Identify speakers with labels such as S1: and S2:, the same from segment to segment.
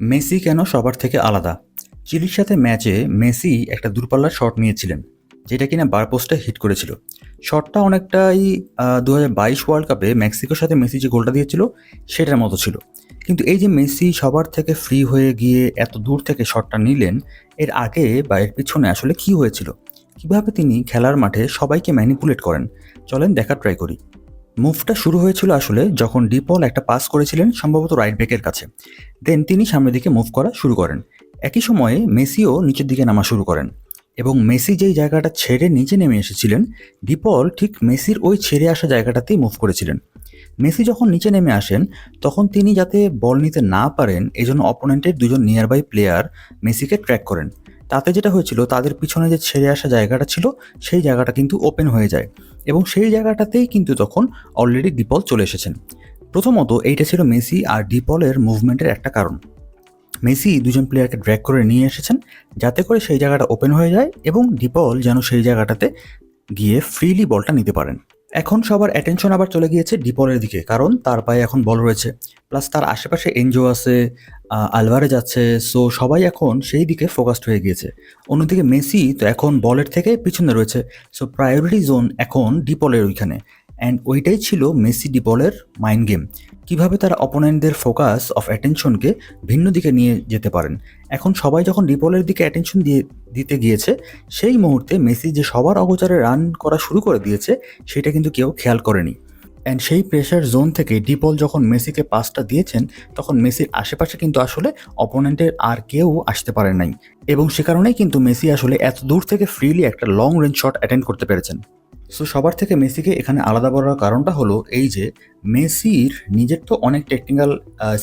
S1: Messi কেন সবার থেকে আলাদা? চিলির সাথে ম্যাচে মেসি একটা দূরপাল্লার শট নিয়েছিলেন, যেটা কিনা বার পোস্টে হিট করেছিল। শটটা অনেকটাই দু বাইশ ওয়ার্ল্ড কাপে মেক্সিকোর সাথে মেসি যে গোলটা দিয়েছিল, সেটার মতো ছিল। কিন্তু এই যে মেসি সবার থেকে ফ্রি হয়ে গিয়ে এত দূর থেকে শটটা নিলেন, এর আগে বা এর পিছনে আসলে কি হয়েছিল? কীভাবে তিনি খেলার মাঠে সবাইকে ম্যানিপুলেট করেন? চলেন দেখার ট্রাই করি। মুভটা শুরু হয়েছিল আসলে যখন ডিপল একটা পাস করেছিলেন সম্ভবত রাইট ব্যাকের কাছে। দেন তিনি সামনের দিকে মুভ করা শুরু করেন। একই সময়ে মেসিও নিচের দিকে নামা শুরু করেন এবং মেসি যেই জায়গাটা ছেড়ে নিচে নেমে এসেছিলেন ডিপল ঠিক মেসির ওই ছেড়ে আসা জায়গাটাতেই মুভ করেছিলেন। মেসি যখন নিচে নেমে আসেন, তখন তিনি যাতে বল নিতে না পারেন, এজন্য অপোনেন্টের দুজন নিয়ার বাই প্লেয়ার মেসিকে ট্র্যাক করেন। তাতে যেটা হয়েছিল, তাদের পিছনে যে ছেড়ে আসা জায়গাটা ছিল, সেই জায়গাটা কিন্তু ওপেন হয়ে যায়। এবং সেই জায়গাটাতেই কিন্তু তখন অলরেডি ডিপল চলে এসেছেন। প্রথমত এইটা ছিল মেসি আর ডিপলের মুভমেন্টের একটা কারণ। মেসি দুজন প্লেয়ারকে ড্র্যাক করে নিয়ে এসেছেন যাতে করে সেই জায়গাটা ওপেন হয়ে যায় এবং ডিপল যেন সেই জায়গাটাতে গিয়ে ফ্রিলি বলটা নিতে পারেন। এখন সবার অ্যাটেনশন আবার চলে গিয়েছে ডিপলের দিকে, কারণ তার পায়ে এখন বল রয়েছে। প্লাস তার আশেপাশে এনজিও আছে আলভারেজ আছে সো সবাই এখন সেই দিকে ফোকাসড হয়ে গিয়েছে। অন্যদিকে মেসি তো এখন বলের থেকে পিছনে রয়েছে সো প্রায়োরিটি জোন এখন ডিপলের ওইখানে। অ্যান্ড ওইটাই ছিল মেসি ডিপলের মাইন্ড গেম কীভাবে তারা অপোনেন্টদের ফোকাস অফ অ্যাটেনশনকে ভিন্ন দিকে নিয়ে যেতে পারেন? এখন সবাই যখন ডিপলের দিকে অ্যাটেনশন দিয়ে, দিতে গিয়েছে, সেই মুহূর্তে মেসি যে সবার অগোচারে রান করা শুরু করে দিয়েছে, সেটা কিন্তু কেউ খেয়াল করেনি। অ্যান্ড সেই প্রেশার জোন থেকে ডিপল যখন মেসিকে পাসটা দিয়েছেন, তখন মেসির আশেপাশে কিন্তু আসলে অপোনেন্টের আর কেউ আসতে পারে নাই। এবং সে কারণেই কিন্তু মেসি আসলে এত দূর থেকে ফ্রিলি একটা লং রেঞ্জ শট অ্যাটেন্ড করতে পেরেছেন। সো সবার থেকে মেসিকে এখানে আলাদা করার কারণটা হলো এই যে, মেসির নিজের তো অনেক টেকনিক্যাল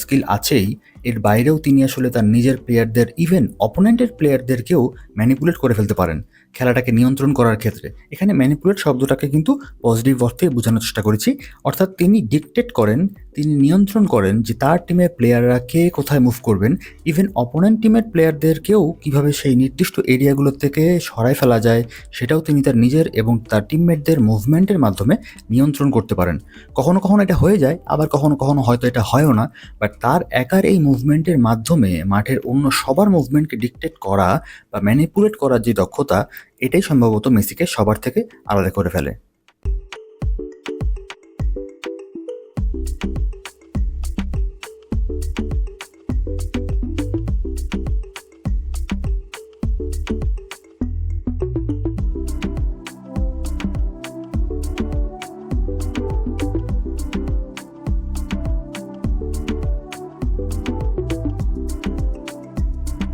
S1: স্কিল আছেই, এর বাইরেও তিনি আসলে তার নিজের প্লেয়ারদের ইভেন অপোনেন্টের প্লেয়ারদেরকেও ম্যানিপুলেট করে ফেলতে পারেন, খেলাটাকে নিয়ন্ত্রণ করার ক্ষেত্রে। এখানে ম্যানিপুলেট শব্দটাকে কিন্তু পজিটিভ অর্থে বোঝানোর চেষ্টা করেছি, অর্থাৎ তিনি ডিকটেট করেন তিনি নিয়ন্ত্রণ করেন যে তার টিমের প্লেয়াররা কে কোথায় মুভ করবেন ইভেন অপোনেন্ট টিমের প্লেয়ারদেরকেও কীভাবে সেই নির্দিষ্ট এরিয়াগুলো থেকে সরাই ফেলা যায়, সেটাও তিনি তার নিজের এবং তার টিমমেটদের মুভমেন্টের মাধ্যমে নিয়ন্ত্রণ করতে পারেন। কখনো কখনো এটা হয়ে যায়, আবার কখনো কখনো হয়তো এটা হয়ও না বাট তার একার এই মুভমেন্টের মাধ্যমে মাঠের অন্য সবার মুভমেন্টকে ডিকটেট করা বা ম্যানিপুলেট করার যে দক্ষতা, এটাই সম্ভবত মেসিকে সবার থেকে আলাদা করে ফেলে।